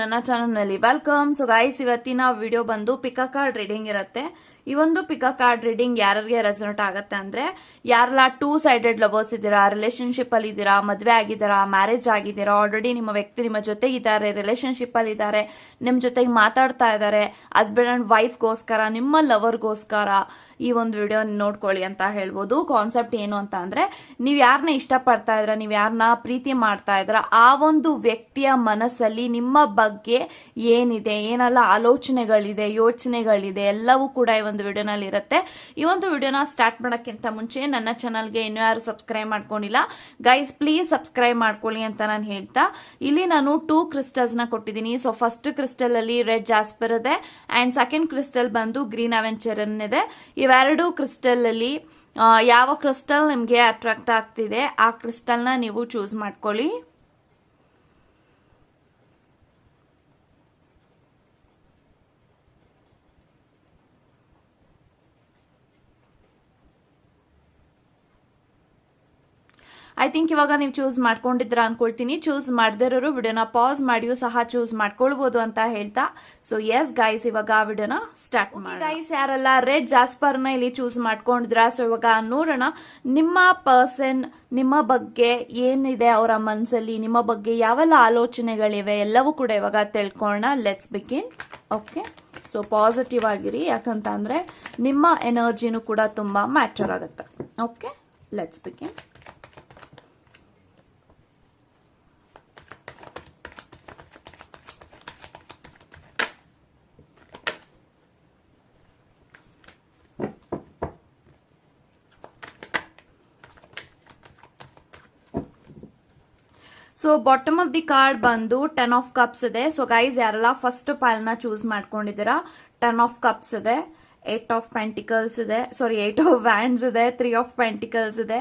ನನ್ನ ಚಾನಲ್ನಲ್ಲಿ welcome so guys ಇವತ್ತಿನ ವಿಡಿಯೋ ಬಂದು ಪಿಕ ಕಾರ್ಡ್ ರೀಡಿಂಗ್ ಇರುತ್ತೆ. ಈ ಒಂದು ಪಿಕ ಕಾರ್ಡ್ ರೀಡಿಂಗ್ ಯಾರಿಗೆ ರೆಸನೇಟ್ ಆಗುತ್ತೆ ಅಂದ್ರೆ ಯಾರೆಲ್ಲ ಟೂ ಸೈಡೆಡ್ ಲವರ್ಸ್ ಇದ್ದೀರಾ ರಿಲೇಶನ್ಶಿಪ್ ಅಲ್ಲಿ ಇದ್ದೀರಾ, ಮದುವೆ ಆಗಿದ್ದೀರಾ ಮ್ಯಾರೇಜ್ ಆಗಿದ್ದೀರಾ ಆಲ್ರೆಡಿ ನಿಮ್ಮ ವ್ಯಕ್ತಿ ನಿಮ್ಮ ಜೊತೆ ಇದ್ದಾರೆ ರಿಲೇಶನ್ಶಿಪ್ ಅಲ್ಲಿ ಇದ್ದಾರೆ, ನಿಮ್ ಜೊತೆಗೆ ಮಾತಾಡ್ತಾ ಇದ್ದಾರೆ ಹಸ್ಬೆಂಡ್ ಅಂಡ್ ವೈಫ್ಗೋಸ್ಕರ ನಿಮ್ಮ ಲವರ್ಗೋಸ್ಕರ ಈ ಒಂದು ವಿಡಿಯೋ ನೋಡ್ಕೊಳ್ಳಿ ಅಂತ ಹೇಳ್ಬೋದು. ಕಾನ್ಸೆಪ್ಟ್ ಏನು ಅಂತ ಅಂದ್ರೆ ನೀವು ಯಾರನ್ನ ಇಷ್ಟಪಡ್ತಾ ಇದ್ರ ನೀವು ಯಾರನ್ನ ಪ್ರೀತಿ ಮಾಡ್ತಾ ಇದ್ರ ಆ ಒಂದು ವ್ಯಕ್ತಿಯ ಮನಸ್ಸಲ್ಲಿ ನಿಮ್ಮ ಬಗ್ಗೆ ಏನಿದೆ, ಏನೆಲ್ಲ ಆಲೋಚನೆಗಳಿದೆ, ಯೋಚನೆಗಳಿದೆ, ಎಲ್ಲವೂ ಕೂಡ ಈ ವಿಡಿಯೋನಲ್ಲಿ ಇರುತ್ತೆ. ಈ ಒಂದು ವಿಡಿಯೋನ ಸ್ಟಾರ್ಟ್ ಮಾಡೋಕ್ಕಿಂತ ಮುಂಚೆ ನನ್ನ ಚಾನಲ್ಗೆ ಇನ್ನೂ ಯಾರು ಸಬ್ಸ್ಕ್ರೈಬ್ ಮಾಡ್ಕೊಂಡಿಲ್ಲ ಗೈಸ್ ಪ್ಲೀಸ್ ಸಬ್ಸ್ಕ್ರೈಬ್ ಮಾಡ್ಕೊಳ್ಳಿ ಅಂತ ನಾನು ಹೇಳ್ತಾ. ಇಲ್ಲಿ ನಾನು ಟೂ ಕ್ರಿಸ್ಟಲ್ಸ್ನ ಕೊಟ್ಟಿದ್ದೀನಿ. ಸೊ ಫಸ್ಟ್ ಕ್ರಿಸ್ಟಲ್ ಅಲ್ಲಿ ರೆಡ್ ಜಾಸ್ಪರ್ ಇದೆ ಆ್ಯಂಡ್ ಸೆಕೆಂಡ್ ಕ್ರಿಸ್ಟಲ್ ಬಂದು ಗ್ರೀನ್ ಅವೆಂಚರ್ ಇದೆ. ಇವೆರಡು ಕ್ರಿಸ್ಟಲ್ ಅಲ್ಲಿ ಯಾವ ಕ್ರಿಸ್ಟಲ್ ನಿಮಗೆ ಅಟ್ರಾಕ್ಟ್ ಆಗ್ತಿದೆ, ಆ ಕ್ರಿಸ್ಟಲ್ನ ನೀವು ಚೂಸ್ ಮಾಡ್ಕೊಳ್ಳಿ. ಐ ಥಿಂಕ್ ಇವಾಗ ನೀವು ಚೂಸ್ ಮಾಡ್ಕೊಂಡಿದ್ರ ಅನ್ಕೊಳ್ತೀನಿ. ಚೂಸ್ ಮಾಡದಿರೋರು ವಿಡಿಯೋನ ಪಾಸ್ ಮಾಡಿಯೂ ಸಹ ಚೂಸ್ ಮಾಡ್ಕೊಳ್ಬಹುದು ಅಂತ ಹೇಳ್ತಾ. ಸೊ ಎಸ್ ಗೈಸ್ ಇವಾಗ ಆ ವಿಡಿಯೋನ ಸ್ಟಾರ್ಟ್ ಮಾಡಿ ಗೈಸ್ ಯಾರೆಲ್ಲ ರೆಡ್ ಜಾಸ್ಪರ್ನ ಇಲ್ಲಿ ಚೂಸ್ ಮಾಡ್ಕೊಂಡಿದ್ರ ಸೊ ಇವಾಗ ನೋಡೋಣ. ನಿಮ್ಮ ಪರ್ಸನ್ ನಿಮ್ಮ ಬಗ್ಗೆ ಏನಿದೆ ಅವರ ಮನಸ್ಸಲ್ಲಿ ನಿಮ್ಮ ಬಗ್ಗೆ ಯಾವೆಲ್ಲ ಆಲೋಚನೆಗಳಿವೆ? ಎಲ್ಲವೂ ಕೂಡ ಇವಾಗ ತಿಳ್ಕೊಳ್ಳೋಣ. Let's begin okay so positive ಆಗಿರಿ. ಯಾಕಂತ ಅಂದ್ರೆ ನಿಮ್ಮ ಎನರ್ಜಿನೂ ಕೂಡ ತುಂಬಾ ಮ್ಯಾಚರ್ ಆಗುತ್ತೆ. Okay let's begin so bottom of the card ಬಂದು ಟೆನ್ ಆಫ್ ಕಪ್ಸ್ ಇದೆ. ಸೊ ಗೈಸ್ ಯಾರೆಲ್ಲ ಫಸ್ಟ್ನ ಚೂಸ್ ಮಾಡ್ಕೊಂಡಿದ್ದೀರಾ ಟೆನ್ ಆಫ್ ಕಪ್ಸ್ ಇದೆ ಏಟ್ ಆಫ್ ಪೆಂಟಿಕಲ್ಸ್ ಇದೆ ಸಾರಿ ಏಟ್ ಆಫ್ ವ್ಯಾಂಡ್ಸ್ ಇದೆ ತ್ರೀ ಆಫ್ ಪೆಂಟಿಕಲ್ಸ್ ಇದೆ.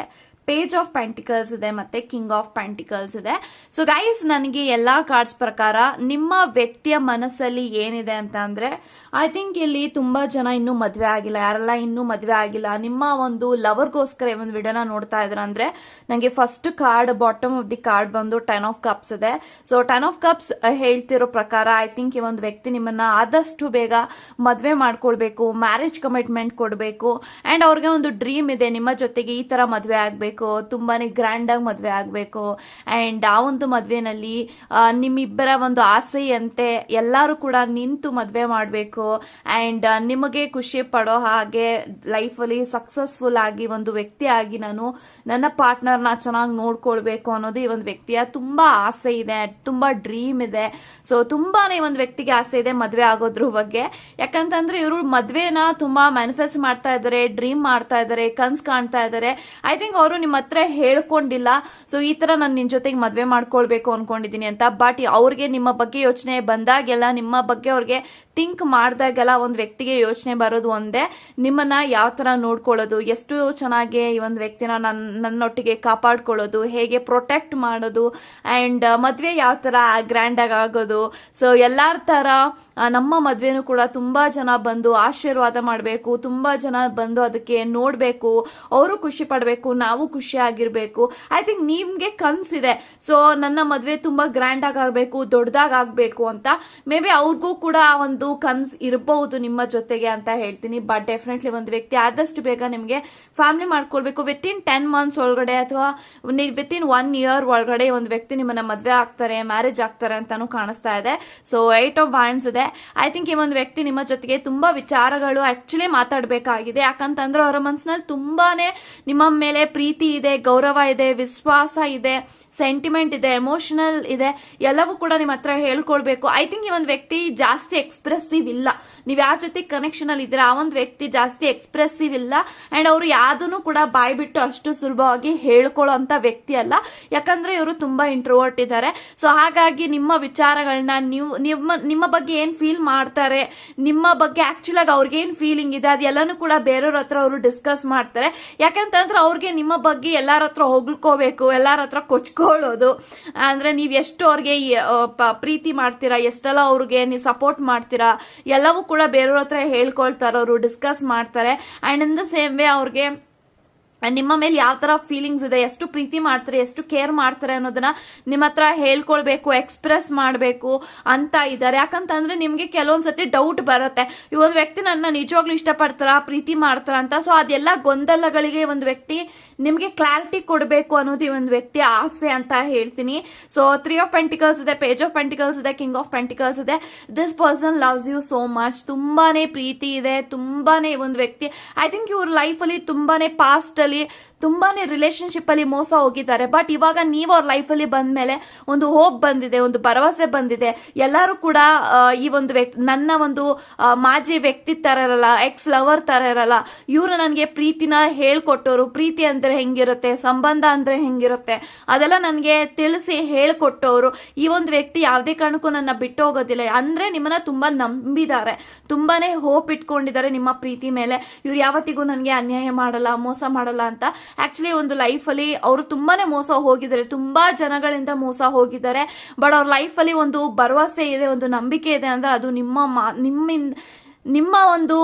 ಪೇಜ್ ಆಫ್ ಪ್ಯಾಂಟಿಕಲ್ಸ್ ಇದೆ ಮತ್ತೆ ಕಿಂಗ್ ಆಫ್ ಪ್ಯಾಂಟಿಕಲ್ಸ್ ಇದೆ. ಸೊ ಗೈಸ್ ನನಗೆ ಎಲ್ಲಾ ಕಾರ್ಡ್ಸ್ ಪ್ರಕಾರ ನಿಮ್ಮ ವ್ಯಕ್ತಿಯ ಮನಸ್ಸಲ್ಲಿ ಏನಿದೆ ಅಂತ ಅಂದ್ರೆ ಐ ಥಿಂಕ್ ಇಲ್ಲಿ ತುಂಬಾ ಜನ ಇನ್ನೂ ಮದ್ವೆ ಆಗಿಲ್ಲ, ಯಾರೆಲ್ಲ ಇನ್ನೂ ಮದ್ವೆ ಆಗಿಲ್ಲ, ನಿಮ್ಮ ಒಂದು ಲವರ್ಗೋಸ್ಕರ ಒಂದು ವಿಡಿಯೋನ ನೋಡ್ತಾ ಇದ್ರ ಅಂದ್ರೆ ನನಗೆ first card bottom of the card ಬಂದು ಟೆನ್ ಆಫ್ ಕಪ್ಸ್ ಇದೆ. ಸೊ ಟೆನ್ ಆಫ್ ಕಪ್ಸ್ ಹೇಳ್ತಿರೋ ಪ್ರಕಾರ ಐ ಥಿಂಕ್ ಈ ಒಂದು ವ್ಯಕ್ತಿ ನಿಮ್ಮನ್ನ ಆದಷ್ಟು ಬೇಗ ಮದ್ವೆ ಮಾಡ್ಕೊಳ್ಬೇಕು ಮ್ಯಾರೇಜ್ ಕಮಿಟ್ಮೆಂಟ್ ಕೊಡಬೇಕು ಅಂಡ್ ಅವ್ರಿಗೆ ಒಂದು ಡ್ರೀಮ್ ಇದೆ, ನಿಮ್ಮ ಜೊತೆಗೆ ಈ ತರ ಮದ್ವೆ ಆಗ್ಬೇಕು. ತುಂಬಾನೇ ಗ್ರ್ಯಾಂಡ್ ಆಗಿ ಮದ್ವೆ ಆಗ್ಬೇಕು. ಅಂಡ್ ಆ ಒಂದು ಮದ್ವೆನಲ್ಲಿ ನಿಮ್ಮಿಬ್ಬರ ಒಂದು ಆಸೆಯಂತೆ ಎಲ್ಲರೂ ಕೂಡ ನಿಂತು ಮದ್ವೆ ಮಾಡಬೇಕು. ಅಂಡ್ ನಿಮಗೆ ಖುಷಿ ಪಡೋ ಹಾಗೆ ಲೈಫಲ್ಲಿ ಸಕ್ಸಸ್ಫುಲ್ ಆಗಿ ಒಂದು ವ್ಯಕ್ತಿ ಆಗಿ ನಾನು ನನ್ನ ಪಾರ್ಟ್ನರ್ನ ಚೆನ್ನಾಗಿ ನೋಡ್ಕೊಳ್ಬೇಕು ಅನ್ನೋದು ಈ ಒಂದು ವ್ಯಕ್ತಿಯ ತುಂಬಾ ಆಸೆ ಇದೆ, ತುಂಬಾ ಡ್ರೀಮ್ ಇದೆ. ಸೊ ತುಂಬಾನೇ ಒಂದು ವ್ಯಕ್ತಿಗೆ ಆಸೆ ಇದೆ ಮದ್ವೆ ಆಗೋದ್ರ ಬಗ್ಗೆ. ಯಾಕಂತಂದ್ರೆ ಇವರು ಮದ್ವೆನ ತುಂಬಾ ಮ್ಯಾನಿಫೆಸ್ಟ್ ಮಾಡ್ತಾ ಇದ್ದಾರೆ ಡ್ರೀಮ್ ಮಾಡ್ತಾ ಇದ್ದಾರೆ ಕನ್ಸ್ ಕಾಣ್ತಾ ಇದ್ದಾರೆ ಐ ಥಿಂಕ್ ಅವರು ನಿಮ್ಮ ಹತ್ರ ಹೇಳ್ಕೊಂಡಿಲ್ಲ. ಸೊ ಈ ತರ ನಾನು ನಿನ್ ಜೊತೆಗೆ ಮದ್ವೆ ಮಾಡ್ಕೊಳ್ಬೇಕು ಅನ್ಕೊಂಡಿದೀನಿ ಅಂತ. ಬಟ್ ಅವ್ರಿಗೆ ನಿಮ್ಮ ಬಗ್ಗೆ ಯೋಚನೆ ಬಂದಾಗೆಲ್ಲ ನಿಮ್ಮ ಬಗ್ಗೆ ಅವ್ರಿಗೆ ಥಿಂಕ್ ಮಾಡಿದಾಗೆಲ್ಲ ಒಂದು ವ್ಯಕ್ತಿಗೆ ಯೋಚನೆ ಬರೋದು ಒಂದೇ. ನಿಮ್ಮನ್ನ ಯಾವ ತರ ನೋಡ್ಕೊಳ್ಳೋದು ಎಷ್ಟು ಚೆನ್ನಾಗಿ ಈ ಒಂದು ವ್ಯಕ್ತಿನ ನನ್ನ ನನ್ನೊಟ್ಟಿಗೆ ಕಾಪಾಡ್ಕೊಳ್ಳೋದು ಹೇಗೆ ಪ್ರೊಟೆಕ್ಟ್ ಮಾಡೋದು ಅಂಡ್ ಮದುವೆ ಯಾವ ತರ ಗ್ರ್ಯಾಂಡಾಗಿ ಆಗೋದು. ಸೊ ಎಲ್ಲರ ಆ, ನಮ್ಮ ಮದ್ವೆನು ಕೂಡ ತುಂಬಾ ಜನ ಬಂದು ಆಶೀರ್ವಾದ ಮಾಡಬೇಕು, ತುಂಬಾ ಜನ ಬಂದು ಅದಕ್ಕೆ ನೋಡಬೇಕು, ಅವರು ಖುಷಿ ಪಡಬೇಕು, ನಾವು ಖುಷಿ ಆಗಿರ್ಬೇಕು. ಐ ಥಿಂಕ್ ನಿಮ್ಗೆ ಕನ್ಸಿದೆ ಸೊ ನನ್ನ ಮದ್ವೆ ತುಂಬಾ ಗ್ರ್ಯಾಂಡ್ ಆಗಬೇಕು ದೊಡ್ಡದಾಗಬೇಕು ದೊಡ್ಡದಾಗ್ ಅಂತ. ಮೇ ಬಿ ಅವ್ರಿಗೂ ಕೂಡ ಒಂದು ಕನ್ಸ್ ಇರಬಹುದು ನಿಮ್ಮ ಜೊತೆಗೆ ಅಂತ ಹೇಳ್ತೀನಿ. ಬಟ್ ಡೆಫಿನೆಟ್ಲಿ ಒಂದು ವ್ಯಕ್ತಿ ಆದಷ್ಟು ಬೇಗ ನಿಮಗೆ ಫ್ಯಾಮಿಲಿ ಮಾಡ್ಕೊಳ್ಬೇಕು. ವಿತ್ ಇನ್ ಟೆನ್ ಮಂತ್ಸ್ ಒಳಗಡೆ ಅಥವಾ ವಿತ್ ಇನ್ ಒನ್ ಇಯರ್ ಒಳಗಡೆ ಒಂದು ವ್ಯಕ್ತಿ ನಿಮ್ಮನ್ನ ಮದ್ವೆ ಆಗ್ತಾರೆ ಮ್ಯಾರೇಜ್ ಆಗ್ತಾರೆ ಅಂತಾನು ಕಾಣಿಸ್ತಾ ಇದೆ. ಸೊ ಏಟ್ ಆಫ್ ಬ್ಯಾಂಡ್ಸ್ ಇದೆ. ಐ ಥಿಂಕ್ ಈ ಒಂದು ವ್ಯಕ್ತಿ ನಿಮ್ಮ ಜೊತೆಗೆ ತುಂಬಾ ವಿಚಾರಗಳು ಆಕ್ಚುಲಿ ಮಾತಾಡಬೇಕಾಗಿದೆ. ಯಾಕಂತಂದ್ರೆ ಅವರ ಮನಸ್ಸಿನಲ್ಲಿ ತುಂಬಾನೇ ನಿಮ್ಮ ಮೇಲೆ ಪ್ರೀತಿ ಇದೆ, ಗೌರವ ಇದೆ, ವಿಶ್ವಾಸ ಇದೆ ಸೆಂಟಿಮೆಂಟ್ ಇದೆ ಎಮೋಷನಲ್ ಇದೆ, ಎಲ್ಲವೂ ಕೂಡ ನಿಮ್ಮ ಹತ್ರ ಹೇಳ್ಕೊಳ್ಬೇಕು. ಐ ಥಿಂಕ್ ಈ ಒಂದು ವ್ಯಕ್ತಿ ಜಾಸ್ತಿ ಎಕ್ಸ್ಪ್ರೆಸಿವ್ ಇಲ್ಲ. ನೀವು ಯಾವ ಜೊತೆ ಕನೆಕ್ಷನ್ ಅಲ್ಲಿ ಇದ್ರೆ ಆ ಒಂದು ವ್ಯಕ್ತಿ ಜಾಸ್ತಿ ಎಕ್ಸ್ಪ್ರೆಸಿವ್ ಇಲ್ಲ. ಅಂಡ್ ಅವರು ಯಾವ್ದನ್ನು ಕೂಡ ಬಾಯ್ ಬಿಟ್ಟು ಅಷ್ಟು ಸುಲಭವಾಗಿ ಹೇಳ್ಕೊಳ್ಳೋ ಅಂತ ವ್ಯಕ್ತಿ ಅಲ್ಲ. ಯಾಕಂದ್ರೆ ಇವರು ತುಂಬಾ ಇಂಟ್ರೋವರ್ಟ್ ಇದ್ದಾರೆ. ಸೊ ಹಾಗಾಗಿ ನಿಮ್ಮ ವಿಚಾರಗಳನ್ನ ನೀವು, ನಿಮ್ಮ ನಿಮ್ಮ ಬಗ್ಗೆ ಏನ್ ಫೀಲ್ ಮಾಡ್ತಾರೆ. ನಿಮ್ಮ ಬಗ್ಗೆ ಆಕ್ಚುಲ್ ಆಗಿ ಅವ್ರಿಗೆ ಏನ್ ಫೀಲಿಂಗ್ ಇದೆ? ಅದೆಲ್ಲನೂ ಕೂಡ ಬೇರೆಯವ್ರ ಹತ್ರ ಅವರು ಡಿಸ್ಕಸ್ ಮಾಡ್ತಾರೆ. ಯಾಕಂತಂದ್ರೆ ಅವ್ರಿಗೆ ನಿಮ್ಮ ಬಗ್ಗೆ ಎಲ್ಲರ ಹತ್ರ ಹೊಗಳ್ಕೋಬೇಕು, ಎಲ್ಲರ ಹತ್ರ ಕೊಚ್ಕೊಳ್ಳೋದು ಅಂದ್ರೆ ನೀವ್ ಎಷ್ಟು ಅವ್ರಿಗೆ ಪ್ರೀತಿ ಮಾಡ್ತೀರಾ, ಎಷ್ಟೆಲ್ಲ ಅವ್ರಿಗೆ ನೀವು ಸಪೋರ್ಟ್ ಮಾಡ್ತೀರಾ, ಎಲ್ಲವೂ ಕೂಡ ಬೇರೆಯವ್ರ ಹತ್ರ ಹೇಳ್ಕೊಳ್ತಾರೆ ಅವರು ಡಿಸ್ಕಸ್ ಮಾಡ್ತಾರೆ. And in the same way ಅವ್ರಿಗೆ ನಿಮ್ಮ ಮೇಲೆ ಯಾವ ತರ ಫೀಲಿಂಗ್ಸ್ ಇದೆ, ಎಷ್ಟು ಪ್ರೀತಿ ಮಾಡ್ತಾರೆ, ಎಷ್ಟು ಕೇರ್ ಮಾಡ್ತಾರೆ ಅನ್ನೋದನ್ನ ನಿಮ್ಮ ಹತ್ರ ಹೇಳ್ಕೊಳ್ಬೇಕು ಎಕ್ಸ್ಪ್ರೆಸ್ ಮಾಡಬೇಕು ಅಂತ ಇದ್ದಾರೆ. ಯಾಕಂತಂದ್ರೆ ನಿಮ್ಗೆ ಕೆಲವೊಂದ್ಸತಿ ಡೌಟ್ ಬರುತ್ತೆ. ಈ ಒಂದು ವ್ಯಕ್ತಿ ನನ್ನ ನಿಜವಾಗ್ಲೂ ಇಷ್ಟಪಡ್ತಾರ, ಪ್ರೀತಿ ಮಾಡ್ತಾರ ಅಂತ. ಸೊ ಅದೆಲ್ಲ ಗೊಂದಲಗಳಿಗೆ ಒಂದು ವ್ಯಕ್ತಿ ನಿಮ್ಗೆ ಕ್ಲಾರಿಟಿ ಕೊಡಬೇಕು ಅನ್ನೋದು ಈ ಒಂದು ವ್ಯಕ್ತಿ ಆಸೆ ಅಂತ ಹೇಳ್ತೀನಿ. ಸೊ ತ್ರೀ ಆಫ್ ಪೆಂಟಿಕಲ್ಸ್ ಇದೆ ಪೇಜ್ ಆಫ್ ಪೆಂಟಿಕಲ್ಸ್ ಇದೆ ಕಿಂಗ್ ಆಫ್ ಪೆಂಟಿಕಲ್ಸ್ ಇದೆ. This person loves you so much ತುಂಬಾನೇ ಪ್ರೀತಿ ಇದೆ, ತುಂಬಾನೇ ಒಂದು ವ್ಯಕ್ತಿ ಐ ಥಿಂಕ್ ಇವ್ರ ಲೈಫಲ್ಲಿ ತುಂಬಾನೇ ಪಾಸ್ಟ್ ಅಲ್ಲಿ ತುಂಬಾನೇ ರಿಲೇಶನ್ಶಿಪ್ ಅಲ್ಲಿ ಮೋಸ ಹೋಗಿದ್ದಾರೆ. ಬಟ್ ಇವಾಗ ನೀವು ಅವ್ರ ಲೈಫ್ ಅಲ್ಲಿ ಬಂದ್ಮೇಲೆ ಒಂದು ಹೋಪ್ ಬಂದಿದೆ, ಒಂದು ಭರವಸೆ ಬಂದಿದೆ. ಎಲ್ಲರೂ ಕೂಡ ಈ ಒಂದು ವ್ಯಕ್ತಿ, ನನ್ನ ಒಂದು ಮಾಜಿ ವ್ಯಕ್ತಿ ತರ ಇರಲ್ಲ ಎಕ್ಸ್ ಲವರ್ ತರ ಇರಲ್ಲ, ಇವರು ನನಗೆ ಪ್ರೀತಿನ ಹೇಳ್ಕೊಟ್ಟವರು ಪ್ರೀತಿ ಅಂದ್ರೆ ಹೆಂಗಿರುತ್ತೆ, ಸಂಬಂಧ ಅಂದ್ರೆ ಹೆಂಗಿರುತ್ತೆ, ಅದೆಲ್ಲ ನನಗೆ ತಿಳಿಸಿ ಹೇಳ್ಕೊಟ್ಟವರು ಈ ಒಂದು ವ್ಯಕ್ತಿ ಯಾವುದೇ ಕಾರಣಕ್ಕೂ ನನ್ನ ಬಿಟ್ಟು ಹೋಗೋದಿಲ್ಲ. ಅಂದ್ರೆ ನಿಮ್ಮನ್ನ ತುಂಬಾ ನಂಬಿದ್ದಾರೆ. ತುಂಬಾನೇ ಹೋಪ್ ಇಟ್ಕೊಂಡಿದ್ದಾರೆ ನಿಮ್ಮ ಪ್ರೀತಿ ಮೇಲೆ. ಇವ್ರು ಯಾವತ್ತಿಗೂ ನನಗೆ ಅನ್ಯಾಯ ಮಾಡಲ್ಲ, ಮೋಸ ಮಾಡಲ್ಲ ಅಂತ ಆಕ್ಚುಲಿ ಒಂದು ಲೈಫ್ ಅಲ್ಲಿ ಅವರು ತುಂಬಾನೇ ಮೋಸ ಹೋಗಿದ್ದಾರೆ. ತುಂಬಾ ಜನಗಳಿಂದ ಮೋಸ ಹೋಗಿದ್ದಾರೆ. ಬಟ್ ಅವ್ರ ಲೈಫ್ ಅಲ್ಲಿ ಒಂದು ಭರವಸೆ ಇದೆ, ಒಂದು ನಂಬಿಕೆ ಇದೆ ಅಂದ್ರೆ ಅದು ನಿಮ್ಮ ಮಾ- ನಿಮ್ಮಿಂದ ನಿಮ್ಮ ಒಂದು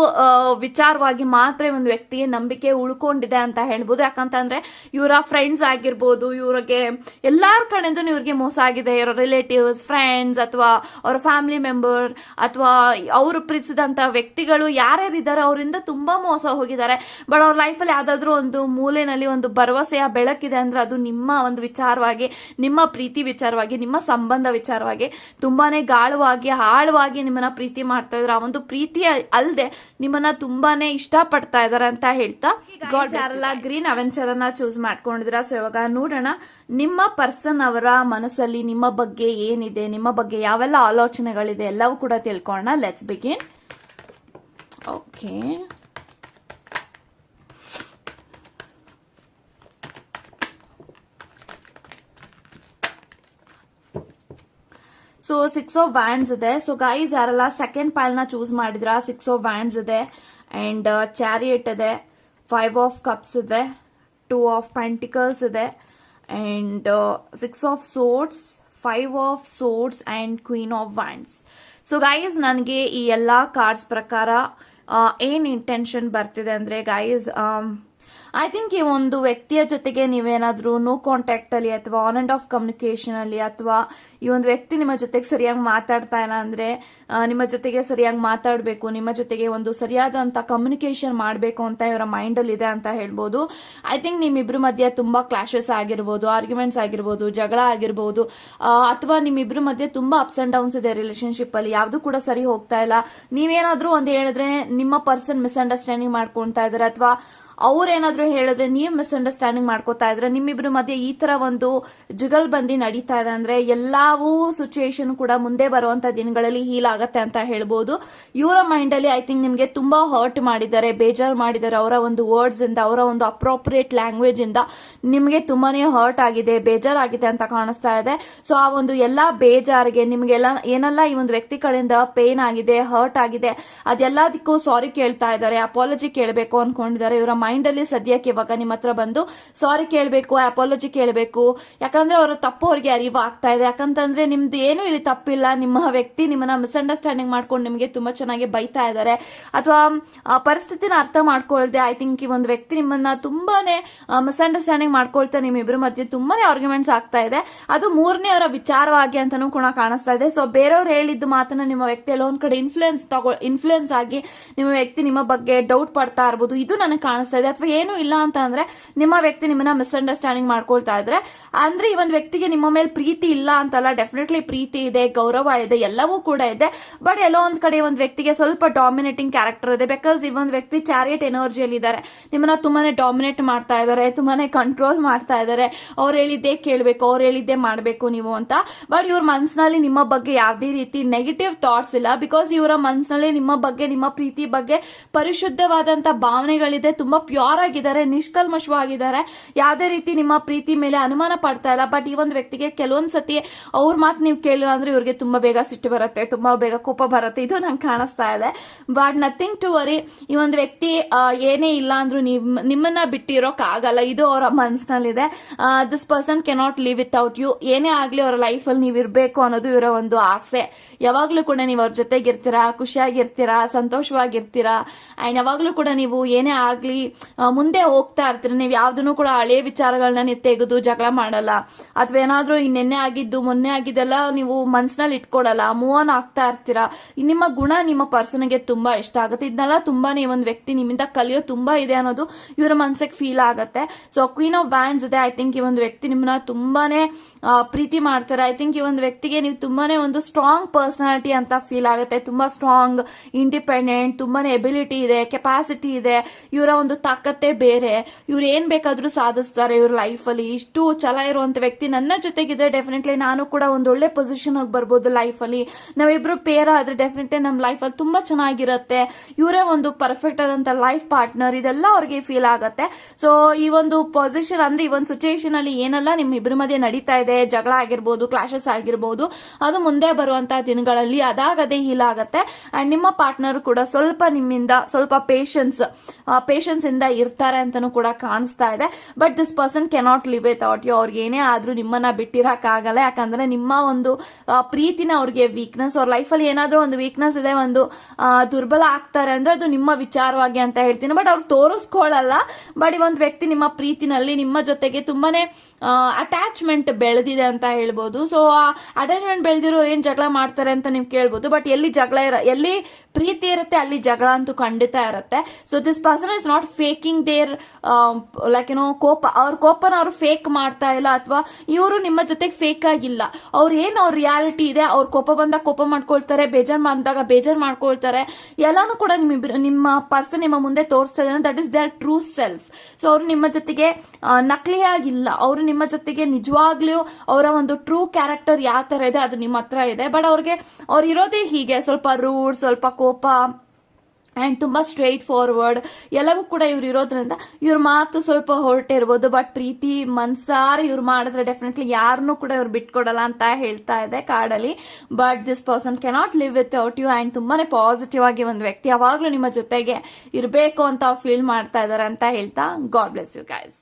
ವಿಚಾರವಾಗಿ ಮಾತ್ರ ಒಂದು ವ್ಯಕ್ತಿಗೆ ನಂಬಿಕೆ ಉಳ್ಕೊಂಡಿದೆ ಅಂತ ಹೇಳ್ಬೋದು. ಯಾಕಂತಂದ್ರೆ, ಇವರ ಫ್ರೆಂಡ್ಸ್ ಆಗಿರ್ಬೋದು, ಇವ್ರಿಗೆ ಎಲ್ಲಾರ ಕಡೆಯಿಂದ ಇವ್ರಿಗೆ ಮೋಸ ಆಗಿದೆ. ಇವರ ರಿಲೇಟಿವ್ಸ್ ಫ್ರೆಂಡ್ಸ್ ಅಥವಾ ಅವರ ಫ್ಯಾಮಿಲಿ ಮೆಂಬರ್ ಅಥವಾ ಅವರು ಪ್ರೀತಿಸಿದಂತ ವ್ಯಕ್ತಿಗಳು ಯಾರ್ಯಾರಿದ್ದಾರೆ ಅವರಿಂದ ತುಂಬಾ ಮೋಸ ಹೋಗಿದ್ದಾರೆ. ಬಟ್ ಅವ್ರ ಲೈಫಲ್ಲಿ ಯಾವ್ದಾದ್ರು ಒಂದು ಮೂಲೆನಲ್ಲಿ ಒಂದು ಭರವಸೆಯ ಬೆಳಕಿದೆ ಅಂದ್ರೆ ಅದು ನಿಮ್ಮ ಒಂದು ವಿಚಾರವಾಗಿ, ನಿಮ್ಮ ಪ್ರೀತಿ ವಿಚಾರವಾಗಿ, ನಿಮ್ಮ ಸಂಬಂಧ ವಿಚಾರವಾಗಿ ತುಂಬಾನೇ ಗಾಳವಾಗಿ, ಆಳವಾಗಿ ನಿಮ್ಮನ್ನ ಪ್ರೀತಿ ಮಾಡ್ತಾ ಇದ್ರೆ ಆ ಒಂದು ಪ್ರೀತಿ ಅಲ್ಲದೆ ನಿಮ್ಮನ್ನ ತುಂಬಾನೇ ಇಷ್ಟಪಡ್ತಾ ಇದಾರೆ ಅಂತ ಹೇಳ್ತಾ ಗಾಡ್ ಯಾರಲ್ಲ ಗ್ರೀನ್ ಅವೆಂಚರ್ ಅನ್ನ ಚೂಸ್ ಮಾಡ್ಕೊಂಡಿದ್ರ ಸೊ ಇವಾಗ ನೋಡೋಣ. ನಿಮ್ಮ ಪರ್ಸನ್ ಅವರ ಮನಸ್ಸಲ್ಲಿ ನಿಮ್ಮ ಬಗ್ಗೆ ಏನಿದೆ ನಿಮ್ಮ ಬಗ್ಗೆ ಯಾವೆಲ್ಲ ಆಲೋಚನೆಗಳಿದೆ ಎಲ್ಲವೂ ಕೂಡ ತಿಳ್ಕೊಳ್ಳೋಣ. Let's begin okay so six of wands ಇದೆ. ಸೊ ಗೈಸ್ ಯಾರೆಲ್ಲ ಸೆಕೆಂಡ್ನ ಚೂಸ್ ಮಾಡಿದ್ರ? ಸಿಕ್ಸ್ ಆಫ್ ವ್ಯಾಂಡ್ಸ್ ಇದೆ. ಅಂಡ್ ಚಾರಿಯೇಟ್ ಇದೆ. ಫೈವ್ ಆಫ್ ಕಪ್ಸ್ ಇದೆ. ಟೂ ಆಫ್ ಪೆಂಟಿಕಲ್ಸ್ ಇದೆ. And six of swords five of swords and queen of wands so guys ನನಗೆ ಈ ಎಲ್ಲ ಕಾರ್ಡ್ಸ್ ಪ್ರಕಾರ ಏನು ಇಂಟೆನ್ಷನ್ ಬರ್ತಿದೆ ಅಂದ್ರೆ ಗೈಸ್ ಐ ಥಿಂಕ್ ಈ ಒಂದು ವ್ಯಕ್ತಿಯ ಜೊತೆಗೆ ನೀವೇನಾದ್ರೂ ನೋ ಕಾಂಟ್ಯಾಕ್ಟ್ ಅಲ್ಲಿ ಅಥವಾ ಆನ್ ಅಂಡ್ ಆಫ್ ಕಮ್ಯುನಿಕೇಶನ್ ಅಲ್ಲಿ ಅಥವಾ ಈ ಒಂದು ವ್ಯಕ್ತಿ ನಿಮ್ಮ ಜೊತೆಗೆ ಸರಿಯಾಗಿ ಮಾತಾಡ್ತಾ ಇಲ್ಲ ಅಂದ್ರೆ ನಿಮ್ಮ ಜೊತೆಗೆ ಸರಿಯಾಗಿ ಮಾತಾಡಬೇಕು, ನಿಮ್ಮ ಜೊತೆಗೆ ಒಂದು ಸರಿಯಾದಂತ ಕಮ್ಯುನಿಕೇಶನ್ ಮಾಡಬೇಕು ಅಂತ ಇವರ ಮೈಂಡ್ ಅಲ್ಲಿ ಇದೆ ಅಂತ ಹೇಳ್ಬೋದು. ಐ ಥಿಂಕ್ ನಿಮ್ಮಿಬ್ಬರ ಮಧ್ಯೆ ತುಂಬಾ ಕ್ಲಾಶಸ್ ಆಗಿರ್ಬೋದು ಆರ್ಗ್ಯುಮೆಂಟ್ಸ್ ಆಗಿರ್ಬೋದು, ಜಗಳ ಆಗಿರ್ಬೋದು ಅಥವಾ ನಿಮ್ಮಿಬ್ರ ಮಧ್ಯೆ ತುಂಬಾ ಅಪ್ಸ್ ಅಂಡ್ ಡೌನ್ಸ್ ಇದೆ ರಿಲೇಶನ್ಶಿಪ್ ಅಲ್ಲಿ, ಯಾವ್ದು ಕೂಡ ಸರಿ ಹೋಗ್ತಾ ಇಲ್ಲ. ನೀವೇನಾದ್ರೂ ಒಂದು ಹೇಳಿದ್ರೆ ನಿಮ್ಮ ಪರ್ಸನ್ ಮಿಸ್ಅಂಡರ್ಸ್ಟ್ಯಾಂಡಿಂಗ್ ಮಾಡ್ಕೊಂತಾ ಇದಾರೆ, ಅಥವಾ ಅವ್ರೇನಾದ್ರೂ ಹೇಳಿದ್ರೆ ನೀವು ಮಿಸ್ಅಂಡರ್ಸ್ಟ್ಯಾಂಡಿಂಗ್ ಮಾಡ್ಕೋತಾ ಇದ್ರೆ, ನಿಮ್ಮಿಬ್ರ ಮಧ್ಯೆ ಈ ತರ ಒಂದು ಜುಗಲ್ಬಂದಿ ನಡೀತಾ ಇದೆ ಅಂದ್ರೆ ಎಲ್ಲವೂ ಸಿಚುಯೇಷನ್ ಕೂಡ ಮುಂದೆ ಬರುವಂತ ದಿನಗಳಲ್ಲಿ ಹೀಲ್ ಆಗತ್ತೆ ಅಂತ ಹೇಳ್ಬೋದು. ಇವರ ಮೈಂಡ್ ಅಲ್ಲಿ ಐ ಥಿಂಕ್ ನಿಮ್ಗೆ ತುಂಬಾ ಹರ್ಟ್ ಮಾಡಿದ್ದಾರೆ, ಬೇಜಾರು ಮಾಡಿದ್ದಾರೆ ಅವರ ಒಂದು ವರ್ಡ್ಸ್ ಇಂದ, ಅವರ ಒಂದು ಅಪ್ರೋಪ್ರಿಯೇಟ್ ಲ್ಯಾಂಗ್ವೇಜ್ ಇಂದ. ನಿಮ್ಗೆ ತುಂಬಾನೇ ಹರ್ಟ್ ಆಗಿದೆ ಬೇಜಾರಾಗಿದೆ ಅಂತ ಕಾಣಿಸ್ತಾ ಇದೆ. ಸೊ ಆ ಒಂದು ಎಲ್ಲಾ ಬೇಜಾರಿಗೆ ನಿಮಗೆಲ್ಲ ಏನೆಲ್ಲ, ಈ ಒಂದು ವ್ಯಕ್ತಿ ಕಡೆಯಿಂದ ಪೇನ್ ಆಗಿದೆ ಹರ್ಟ್ ಆಗಿದೆ, ಅದೆಲ್ಲದಕ್ಕೂ ಸಾರಿ ಕೇಳ್ತಾ ಇದ್ದಾರೆ ಅಪಾಲಜಿ ಕೇಳಬೇಕು ಅನ್ಕೊಂಡಿದ್ದಾರೆ. ಇವರ ಮೈಂಡ್ ಅಲ್ಲಿ ಸದ್ಯಕ್ಕೆ ಇವಾಗ ನಿಮ್ಮ ಹತ್ರ ಬಂದು ಸಾರಿ ಕೇಳಬೇಕು ಅಪಾಲಜಿ ಕೇಳಬೇಕು. ಯಾಕಂದ್ರೆ ಅವರ ತಪ್ಪು ಅವರಿಗೆ ಅರಿವು ಆಗ್ತಾ ಇದೆ ಯಾಕಂತಂದ್ರೆ ನಿಮ್ದು ಏನು ಇಲ್ಲಿ ತಪ್ಪಿಲ್ಲ. ನಿಮ್ಮ ವ್ಯಕ್ತಿ ನಿಮ್ಮನ್ನ ಮಿಸ್ಅಂಡರ್ಸ್ಟ್ಯಾಂಡಿಂಗ್ ಮಾಡ್ಕೊಂಡು ನಿಮಗೆ ತುಂಬಾ ಚೆನ್ನಾಗಿ ಬೈತಾ ಇದ್ದಾರೆ ಅಥವಾ ಪರಿಸ್ಥಿತಿನ ಅರ್ಥ ಮಾಡ್ಕೊಳ್ದೆ ಐ ಥಿಂಕ್ ಈ ಒಂದು ವ್ಯಕ್ತಿ ನಿಮ್ಮನ್ನ ತುಂಬಾನೇ ಮಿಸ್ಅಂಡರ್ಸ್ಟ್ಯಾಂಡಿಂಗ್ ಮಾಡ್ಕೊಳ್ತಾ ನಿಮ್ಮಿಬ್ರ ಮಧ್ಯೆ ತುಂಬಾನೇ ಆರ್ಗ್ಯುಮೆಂಟ್ಸ್ ಆಗ್ತಾ ಇದೆ. ಅದು ಮೂರನೇ ಅವರ ವಿಚಾರವಾಗಿ ಅಂತಾನೂ ಕೂಡ ಕಾಣಿಸ್ತಾ ಇದೆ. ಸೊ ಬೇರೆಯವ್ರು ಹೇಳಿದ್ದು ಮಾತನ್ನ ನಿಮ್ಮ ವ್ಯಕ್ತಿ ಎಲ್ಲ ಒಂದ್ ಕಡೆ ಇನ್ಫ್ಲುಯೆನ್ಸ್ ತಗೋ ಇನ್ಫ್ಲುಯೆನ್ಸ್ ಆಗಿ ನಿಮ್ಮ ವ್ಯಕ್ತಿ ನಿಮ್ಮ ಬಗ್ಗೆ ಡೌಟ್ ಪಡ್ತಾ ಇರ್ಬೋದು. ಇದು ನನಗೆ ಕಾಣಿಸ್ತಾ ಇದೆ. ಅಥವಾ, ಏನು ಇಲ್ಲ ಅಂತ ಅಂದ್ರೆ ನಿಮ್ಮ ವ್ಯಕ್ತಿ ನಿಮ್ಮನ್ನ ಮಿಸ್ಅಂಡರ್ಸ್ಟ್ಯಾಂಡಿಂಗ್ ಮಾಡ್ಕೊಳ್ತಾ ಇದ್ರೆ, ಅಂದ್ರೆ ಈ ಒಂದು ವ್ಯಕ್ತಿಗೆ ನಿಮ್ಮ ಮೇಲೆ ಪ್ರೀತಿ ಇಲ್ಲ ಅಂತಲ್ಲ ಡೆಫಿನೆಟ್ಲಿ ಪ್ರೀತಿ ಇದೆ, ಗೌರವ ಇದೆ, ಎಲ್ಲವೂ ಕೂಡ ಇದೆ. ಬಟ್ ಎಲ್ಲೋ ಒಂದ್ ಕಡೆ ಒಂದು ವ್ಯಕ್ತಿಗೆ ಸ್ವಲ್ಪ ಡಾಮಿನೇಟಿಂಗ್ ಕ್ಯಾರೆಕ್ಟರ್ ಇದೆ. ಬಿಕಾಸ್ ಈ ಒಂದು ವ್ಯಕ್ತಿ ಚಾರಿಯಟ್ ಎನರ್ಜಿಯಲ್ಲಿ ಇದ್ದಾರೆ. ನಿಮ್ಮನ್ನ ತುಂಬಾನೇ ಡಾಮಿನೇಟ್ ಮಾಡ್ತಾ ಇದ್ದಾರೆ, ತುಂಬಾನೇ ಕಂಟ್ರೋಲ್ ಮಾಡ್ತಾ ಇದ್ದಾರೆ. ಅವ್ರು ಹೇಳಿದ್ದೇ ಕೇಳಬೇಕು, ಅವ್ರು ಹೇಳಿದ್ದೇ ಮಾಡಬೇಕು ನೀವು ಅಂತ. ಬಟ್ ಇವ್ರ ಮನ್ಸಿನಲ್ಲಿ ನಿಮ್ಮ ಬಗ್ಗೆ ಯಾವುದೇ ರೀತಿ ನೆಗೆಟಿವ್ ಥಾಟ್ಸ್ ಇಲ್ಲ. ಬಿಕಾಸ್ ಇವರ ಮನ್ಸಿನಲ್ಲಿ ನಿಮ್ಮ ಬಗ್ಗೆ, ನಿಮ್ಮ ಪ್ರೀತಿ ಬಗ್ಗೆ ಪರಿಶುದ್ಧವಾದಂತ ಭಾವನೆಗಳಿದೆ. ತುಂಬಾ ಪ್ಯೂರ್ ಆಗಿದ್ದಾರೆ, ನಿಷ್ಕಲ್ಮಶವಾಗಿದ್ದಾರೆ. ಯಾವುದೇ ರೀತಿ ನಿಮ್ಮ ಪ್ರೀತಿ ಮೇಲೆ ಅನುಮಾನ ಪಡ್ತಾ ಇಲ್ಲ. ಬಟ್ ಈ ಒಂದು ವ್ಯಕ್ತಿಗೆ ಕೆಲವೊಂದ್ ಸತಿ ಅವ್ರ ಮಾತು ನೀವು ಕೇಳಿಲ್ಲ ಅಂದ್ರೆ ಇವ್ರಿಗೆ ತುಂಬಾ ಬೇಗ ಸಿಟ್ಟು ಬರುತ್ತೆ, ತುಂಬಾ ಬೇಗ ಕೋಪ ಬರುತ್ತೆ. ಇದು ನಂಗೆ ಕಾಣಿಸ್ತಾ ಇದೆ. ಬಟ್ ನಥಿಂಗ್ ಟು ವರಿ ಈ ಒಂದು ವ್ಯಕ್ತಿ ಏನೇ ಇಲ್ಲ ಅಂದ್ರು ನಿಮ್, ನಿಮ್ಮನ್ನ ಬಿಟ್ಟಿರೋಕ್ ಆಗಲ್ಲ ಇದು ಅವರ ಮನಸ್ಸಿನಲ್ಲಿದೆ this person cannot live without you ಏನೇ ಆಗ್ಲಿ ಅವರ ಲೈಫಲ್ಲಿ ನೀವು ಇರಬೇಕು ಅನ್ನೋದು ಇವರ ಒಂದು ಆಸೆ. ಯಾವಾಗ್ಲೂ ಕೂಡ ನೀವು ಅವ್ರ ಜೊತೆಗಿರ್ತೀರಾ, ಖುಷಿಯಾಗಿರ್ತೀರಾ, ಸಂತೋಷವಾಗಿರ್ತೀರಾ? ಅಂಡ್ ಯಾವಾಗ್ಲೂ ಕೂಡ ನೀವು ಏನೇ ಆಗ್ಲಿ ಮುಂದೆ ಹೋಗ್ತಾ ಇರ್ತೀರಾ. ನೀವು ಯಾವ್ದನ್ನು ಕೂಡ ಹಳೆಯ ವಿಚಾರಗಳನ್ನ ನೀವು ತೆಗೆದು ಜಗಳ ಮಾಡಲ್ಲ. ಅಥವಾ ಏನಾದರೂ ಈ ನೆನ್ನೆ ಆಗಿದ್ದು, ಮೊನ್ನೆ ಆಗಿದ್ದೆಲ್ಲ ನೀವು ಮನ್ಸಿನಲ್ಲಿ ಇಟ್ಕೊಡಲ್ಲ ಮೂವ್ ಆನ್ ಆಗ್ತಾ ಇರ್ತೀರಾ. ನಿಮ್ಮ ಗುಣ ನಿಮ್ಮ ಪರ್ಸನ್ಗೆ ತುಂಬಾ ಇಷ್ಟ ಆಗುತ್ತೆ. ಇದನ್ನೆಲ್ಲ ತುಂಬಾನೇ ಒಂದು ವ್ಯಕ್ತಿ ನಿಮ್ಮಿಂದ ಕಲಿಯೋ ತುಂಬಾ ಇದೆ ಅನ್ನೋದು ಇವರ ಮನ್ಸಿಗೆ ಫೀಲ್ ಆಗುತ್ತೆ. ಸೊ ಕ್ವೀನ್ ಆಫ್ ಬ್ಯಾಂಡ್ಸ್ ಇದೆ. ಐ ಥಿಂಕ್ ಈ ಒಂದು ವ್ಯಕ್ತಿ ನಿಮ್ಮನ್ನ ತುಂಬಾನೇ ಪ್ರೀತಿ ಮಾಡ್ತಾರೆ. ಐ ಥಿಂಕ್ ಈ ಒಂದು ವ್ಯಕ್ತಿಗೆ ನೀವು ತುಂಬಾನೇ ಒಂದು ಸ್ಟ್ರಾಂಗ್ ಪರ್ಸನಾಲಿಟಿ ಅಂತ ಫೀಲ್ ಆಗುತ್ತೆ. ತುಂಬಾ ಸ್ಟ್ರಾಂಗ್ ಇಂಡಿಪೆಂಡೆಂಟ್ ತುಂಬಾನೇ ಎಬಿಲಿಟಿ ಇದೆ ಕೆಪಾಸಿಟಿ ಇದೆ. ಇವರ ಒಂದು ತಾಕತ್ತೆ ಬೇರೆ. ಇವ್ರು ಏನ್ ಬೇಕಾದ್ರೂ ಸಾಧಿಸ್ತಾರೆ. ಇವ್ರ ಅಲ್ಲಿ ಇಷ್ಟು ಛಲ ಇರುವಂತ ವ್ಯಕ್ತಿ ನನ್ನ ಜೊತೆಗಿದ್ರೆ ಡೆಫಿನೆಟ್ಲಿ ನಾನು ಕೂಡ ಒಂದು ಒಳ್ಳೆ ಪೊಸಿಷನ್ ಆಗಿ ಬರ್ಬೋದು ಲೈಫ್ ಅಲ್ಲಿ. ನಾವಿಬ್ರು ಪೇರ್ ಆದ್ರೆ ಡೆಫಿನೆಟ್ಲಿ ನಮ್ಮ ಲೈಫ್ ಅಲ್ಲಿ ತುಂಬಾ ಚೆನ್ನಾಗಿರುತ್ತೆ. ಇವರೇ ಒಂದು ಪರ್ಫೆಕ್ಟ್ ಆದಂತ ಲೈಫ್ ಪಾರ್ಟ್ನರ್ ಇದೆಲ್ಲ ಅವ್ರಿಗೆ ಫೀಲ್ ಆಗುತ್ತೆ. ಸೊ ಈ ಒಂದು ಪೊಸಿಷನ್ ಅಂದ್ರೆ ಈ ಒಂದು ಸಿಚುಯೇಷನ್ ಅಲ್ಲಿ ಏನೆಲ್ಲ ನಿಮ್ ಇಬ್ಬರ ಮಧ್ಯೆ ನಡೀತಾ ಇದೆ. ಜಗಳ ಆಗಿರ್ಬೋದು ಕ್ಲಾಶಸ್ ಆಗಿರ್ಬೋದು, ಅದು ಮುಂದೆ ಬರುವಂತಹ ದಿನಗಳಲ್ಲಿ ಅದಾಗದೇ ಹೀಲ್ ಆಗುತ್ತೆ. ಅಂಡ್ ನಿಮ್ಮ ಪಾರ್ಟ್ನರ್ ಕೂಡ ಸ್ವಲ್ಪ ನಿಮ್ಮಿಂದ ಸ್ವಲ್ಪ ಪೇಷನ್ಸ್ ಪೇಷನ್ಸ್ ಇಂದ ಇರ್ತಾರೆ ಅಂತಾನು ಕೂಡ ಕಾಣಿಸ್ತಾ ಇದೆ. But this person cannot live without you ಅವ್ರಿಗೆ ಏನೇ ಆದ್ರೂ ನಿಮ್ಮನ್ನ ಬಿಟ್ಟಿರಕ್ಕಾಗಲ್ಲ. ಯಾಕಂದ್ರೆ ನಿಮ್ಮ ಒಂದು ಪ್ರೀತಿನ ಅವ್ರಿಗೆ ವೀಕ್ನೆಸ್ ಅವ್ರ ಲೈಫಲ್ಲಿ ಏನಾದರೂ ಒಂದು ವೀಕ್ನೆಸ್ ಇದೆ, ಒಂದು ದುರ್ಬಲ ಆಗ್ತಾರೆ ಅಂದ್ರೆ ಅದು ನಿಮ್ಮ ವಿಚಾರವಾಗಿ ಅಂತ ಹೇಳ್ತೀನಿ. ಬಟ್ ಅವ್ರು ತೋರಿಸ್ಕೊಳ್ಳಲ್ಲ ಬಟ್ ಈ ಒಂದು ವ್ಯಕ್ತಿ ನಿಮ್ಮ ಪ್ರೀತಿನಲ್ಲಿ, ನಿಮ್ಮ ಜೊತೆಗೆ ತುಂಬಾನೇ ಅಟ್ಯಾಚ್ಮೆಂಟ್ ಬೆಳೆದಿದೆ ಅಂತ ಹೇಳ್ಬೋದು. ಸೊ ಅಟ್ಯಾಚ್ಮೆಂಟ್ ಬೆಳೆದಿರೋರು ಏನು ಜಗಳ ಮಾಡ್ತಾರೆ ಅಂತ ನೀವು ಕೇಳ್ಬೋದು. ಬಟ್ ಎಲ್ಲಿ ಜಗಳ ಇರ, ಎಲ್ಲಿ ಪ್ರೀತಿ ಇರುತ್ತೆ, ಅಲ್ಲಿ ಜಗಳ ಅಂತೂ ಖಂಡಿತ ಇರುತ್ತೆ. So this person is not faking there like ಏನೋ ಕೋಪ. ಅವ್ರ ಕೋಪನ ಅವ್ರು ಫೇಕ್ ಮಾಡ್ತಾ ಇಲ್ಲ ಅಥವಾ ಇವರು ನಿಮ್ಮ ಜೊತೆಗೆ ಫೇಕ್ ಆಗಿಲ್ಲ. ಅವ್ರ ಏನು ಅವ್ರ ರಿಯಾಲಿಟಿ ಇದೆ, ಅವ್ರ ಕೋಪ ಬಂದಾಗ ಕೋಪ ಮಾಡ್ಕೊಳ್ತಾರೆ, ಬೇಜಾರ್ ಬಂದಾಗ ಬೇಜಾರ್ ಮಾಡ್ಕೊಳ್ತಾರೆ. ಎಲ್ಲಾನು ಕೂಡ ನಿಮ್ಮ ನಿಮ್ಮ ಪರ್ಸನ್ ನಿಮ್ಮ ಮುಂದೆ ತೋರಿಸ್ತಾ that is their true self so ಅವ್ರು ನಿಮ್ಮ ಜೊತೆಗೆ ನಕಲಿಯಾಗಿಲ್ಲ. ಅವರು ನಿಮ್ಮ ಜೊತೆಗೆ ನಿಜವಾಗ್ಲೂ ಅವರ ಒಂದು ಟ್ರೂ ಕ್ಯಾರೆಕ್ಟರ್ ಯಾವ ತರ ಇದೆ, ಅದು ನಿಮ್ಮ ಹತ್ರ ಇದೆ. ಬಟ್ ಅವ್ರಿಗೆ, ಅವ್ರು ಇರೋದೇ ಹೀಗೆ. ಸ್ವಲ್ಪ ರೂಡ್ ಸ್ವಲ್ಪ ಕೋಪ ಆ್ಯಂಡ್ ತುಂಬ ಸ್ಟ್ರೈಟ್ ಫಾರ್ವರ್ಡ್ ಎಲ್ಲವೂ ಕೂಡ ಇವ್ರು ಇರೋದ್ರಿಂದ ಇವ್ರ ಮಾತು ಸ್ವಲ್ಪ ಹೊರಟಿರ್ಬೋದು ಬಟ್ ಪ್ರೀತಿ, ಮನ್ಸಾರಿ ಇವ್ರು ಮಾಡಿದ್ರೆ ಡೆಫಿನೆಟ್ಲಿ ಯಾರನ್ನೂ ಕೂಡ ಇವ್ರು ಬಿಟ್ಕೊಡಲ್ಲ ಅಂತ ಹೇಳ್ತಾ ಇದೆ ಕಾಡಲ್ಲಿ. But this person cannot live without you and ತುಂಬಾ ಪಾಸಿಟಿವ್ ಆಗಿ ಒಂದು ವ್ಯಕ್ತಿ ಯಾವಾಗಲೂ ನಿಮ್ಮ ಜೊತೆಗೆ ಇರಬೇಕು ಅಂತ ಫೀಲ್ ಮಾಡ್ತಾ ಇದ್ದಾರೆ ಅಂತ ಹೇಳ್ತಾ. God bless you guys